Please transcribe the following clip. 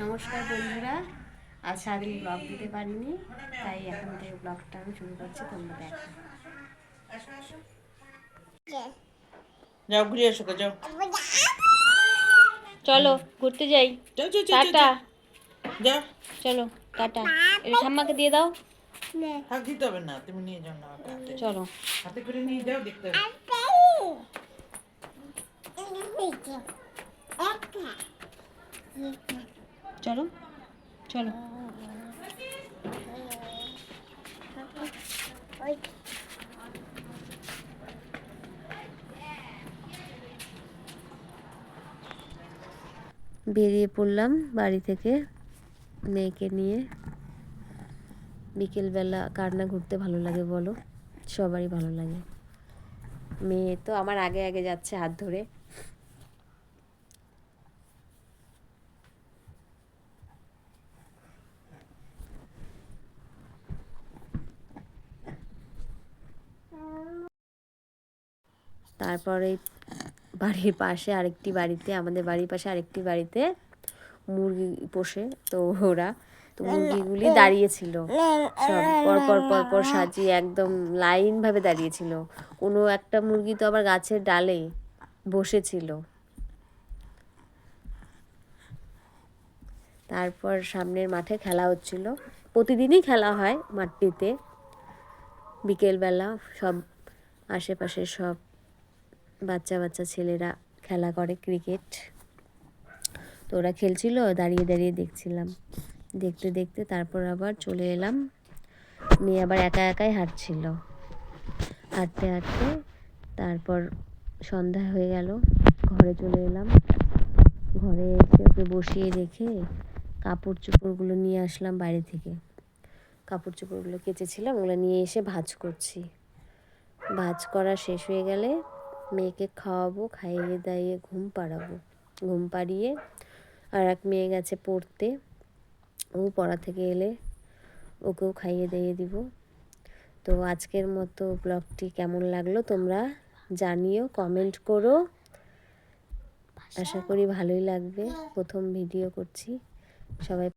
নমস্কার বন্ধুরা আজ সারাদিন ব্লগ দিতে পারিনি তাই এখন থেকে ব্লগটা আমি শুরু করছি তোমরা দেখো। যাও ঘুরে এসো যাও। চলো ঘুরতে যাই। টাটা। যাও যাও। চলো টাটা। এটা ঠাম্মাকে দিয়ে দাও। হাত দিতে হবে না তুমি নিয়ে যাও না চলো। হাতে করে নিয়ে যাও দেখতে হবে। চলো চলো। বেরিয়ে পড়লাম বাড়ি থেকে মেয়েকে নিয়ে। বিকেলবেলা কার না ঘুরতে ভালো লাগে বলো? সবারই ভালো লাগে। মেয়ে তো আমার আগে আগে যাচ্ছে হাত ধরে। তারপরে বাড়ির পাশে আরেকটি বাড়িতে, আমাদের বাড়ির পাশে আরেকটি বাড়িতে মুরগি পোষে, তো ওরা, তো মুরগিগুলি দাঁড়িয়েছিল। সব পরপর পরপর সাজিয়ে একদম লাইনভাবে দাঁড়িয়েছিল। কোনো একটা মুরগি তো আবার গাছের ডালে বসেছিল। তারপর সামনের মাঠে খেলা হচ্ছিল। প্রতিদিনই খেলা হয় মাঠটিতে। বিকেলবেলা সব আশেপাশে সব বাচ্চা বাচ্চা ছেলেরা খেলা করে ক্রিকেট তো ওরা খেলছিল, দাঁড়িয়ে দাঁড়িয়ে দেখছিলাম। দেখতে দেখতে তারপর আবার চলে এলাম। মেয়ে আবার একা একাই হাঁটছিল। হাঁটতে হাঁটতে তারপর সন্ধ্যা হয়ে গেল, ঘরে চলে এলাম। ঘরে এসে ওকে বসিয়ে রেখে কাপড় চোপড়গুলো নিয়ে আসলাম বাইরে থেকে। কাপড় চোপড়গুলো কেচেছিলাম, ওগুলো নিয়ে এসে ভাজ করছি। ভাজ করা শেষ হয়ে গেলে মেয়েকে খাওয়াবো, খাইয়ে দাইয়ে ঘুম পাড়াবো। ঘুম পাড়িয়ে আর এক মেয়ে গেছে পড়তে। ও পড়া থেকে এলে ওকেও খাইয়ে দাইয়ে দিব। তো আজকের মতো ব্লগটি কেমন লাগল তোমরা জানিও, কমেন্ট করো। আশা করি ভালোই লাগবে। প্রথম ভিডিও করছি। সবাই